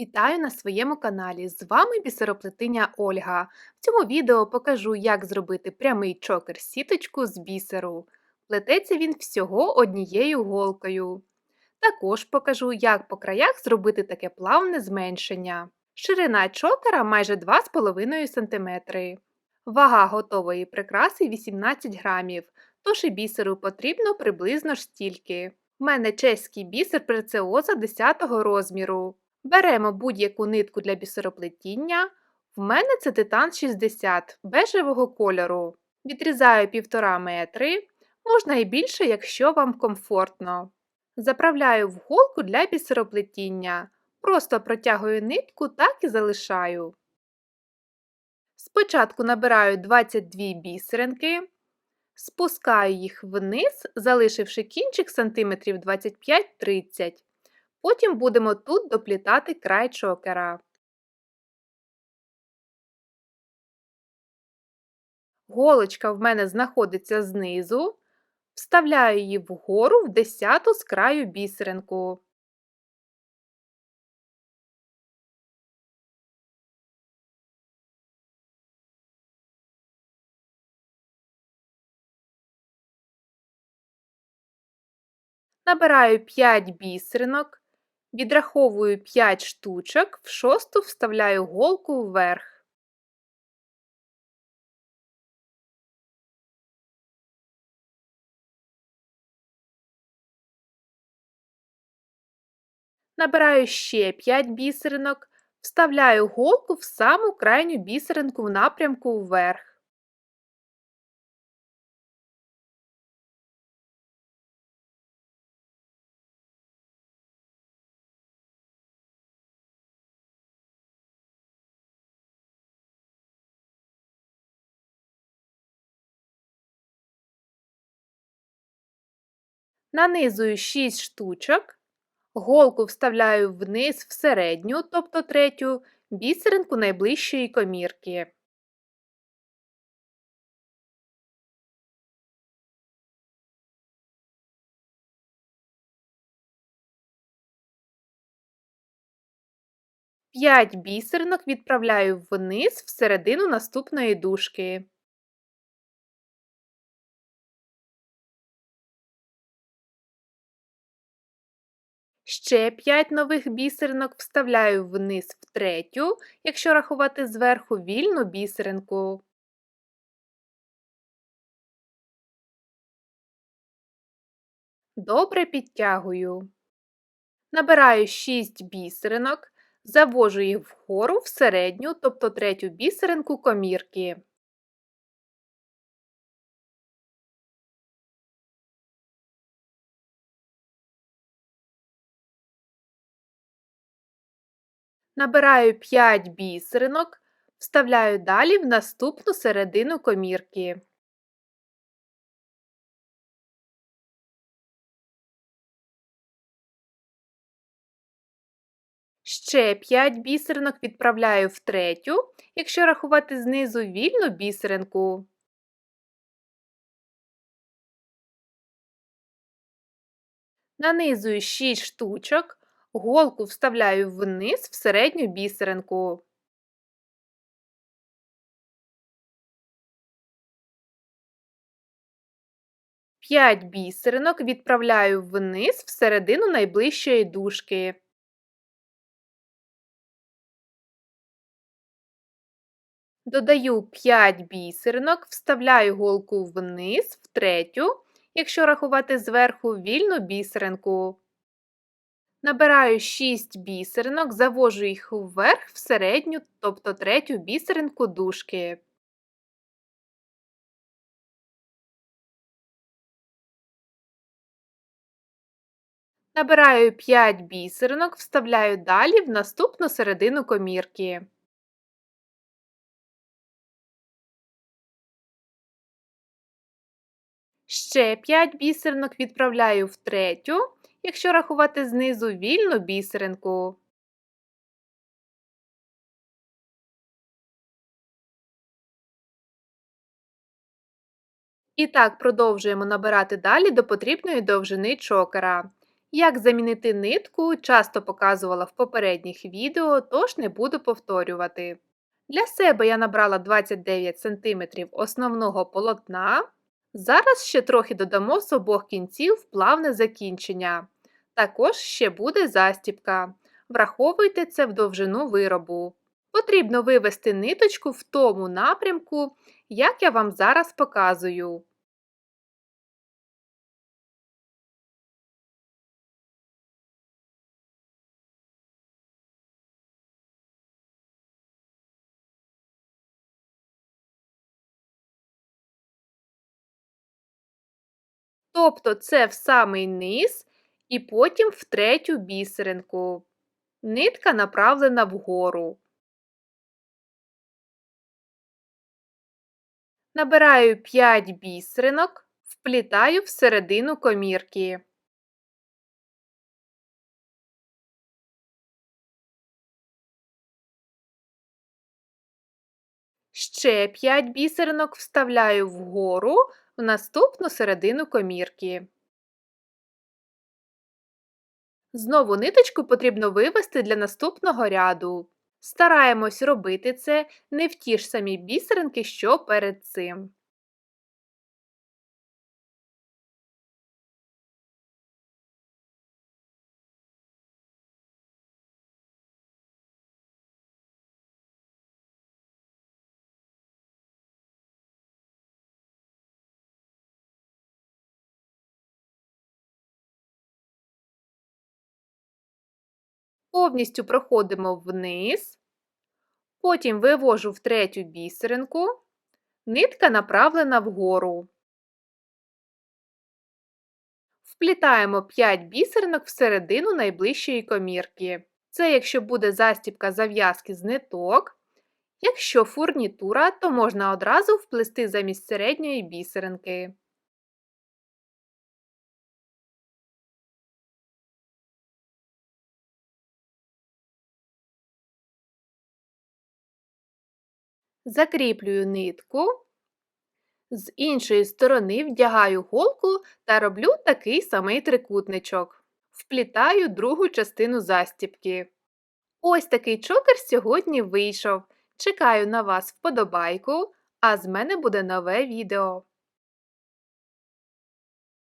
Вітаю на своєму каналі. З вами бісероплетиня Ольга. В цьому відео покажу, як зробити прямий чокер сіточку з бісеру. Плететься він всього однією голкою. Також покажу, як по краях зробити таке плавне зменшення. Ширина чокера майже 2,5 см. Вага готової прикраси 18 грамів, тож і бісеру потрібно приблизно ж стільки. У мене чеський бісер прецеоза 10 розміру. Беремо будь-яку нитку для бісероплетіння. В мене це титан 60 бежевого кольору. Відрізаю 1,5 метри, можна і більше, якщо вам комфортно. Заправляю в голку для бісероплетіння. Просто протягую нитку, так і залишаю. Спочатку набираю 22 бісеринки, спускаю їх вниз, залишивши кінчик сантиметрів 25-30 Потім будемо тут доплітати край чокера. Голочка в мене знаходиться знизу. Вставляю її вгору в десяту з краю бісеринку. Набираю 5 бісеринок, Відраховую 5 штучок, в шосту вставляю голку вверх. Набираю ще 5 бісеринок, вставляю голку в саму крайню бісеринку в напрямку вверх. Нанизую 6 штучок, голку вставляю вниз в середню, тобто третю, бісеринку найближчої комірки. П'ять бісеринок відправляю вниз в середину наступної дужки. Ще 5 нових бісеринок вставляю вниз в третю, якщо рахувати зверху вільну бісеринку. Добре підтягую. Набираю 6 бісеринок, завожу їх вгору в середню, тобто третю бісеринку комірки. Набираю 5 бісеринок, вставляю далі в наступну середину комірки. Ще 5 бісеринок відправляю в третю, якщо рахувати знизу вільну бісеринку. Нанизую 6 штучок, Голку вставляю вниз в середню бісеринку. П'ять бісеринок відправляю вниз в середину найближчої дужки. Додаю 5 бісеринок, вставляю голку вниз в третю, якщо рахувати зверху вільну бісеринку. Набираю 6 бісеринок, завожу їх вверх в середню, тобто третю бісеринку дужки. Набираю 5 бісеринок, вставляю далі в наступну середину комірки. Ще 5 бісеринок відправляю в третю якщо рахувати знизу вільну бісеринку. І так продовжуємо набирати далі до потрібної довжини чокера. Як замінити нитку, часто показувала в попередніх відео, тож не буду повторювати. Для себе я набрала 29 см основного полотна. Зараз ще трохи додамо з обох кінців плавне закінчення. Також ще буде застібка. Враховуйте це в довжину виробу. Потрібно вивести ниточку в тому напрямку, як я вам зараз показую. Тобто це в самий низ і потім в третю бісеринку. Нитка направлена вгору. Набираю 5 бісеринок, вплітаю всередину комірки. Ще 5 бісеринок вставляю вгору в наступну середину комірки. Знову ниточку потрібно вивести для наступного ряду. Стараємось робити це не в ті ж самі бісеринки, що перед цим. Повністю проходимо вниз, потім вивожу в третю бісеринку, нитка направлена вгору. Вплітаємо 5 бісеринок всередину найближчої комірки. Це якщо буде застібка зав'язки з ниток. Якщо фурнітура, то можна одразу вплести замість середньої бісеринки. Закріплюю нитку, з іншої сторони вдягаю голку та роблю такий самий трикутничок. Вплітаю другу частину застібки. Ось такий чокер сьогодні вийшов. Чекаю на вас вподобайку, а з мене буде нове відео.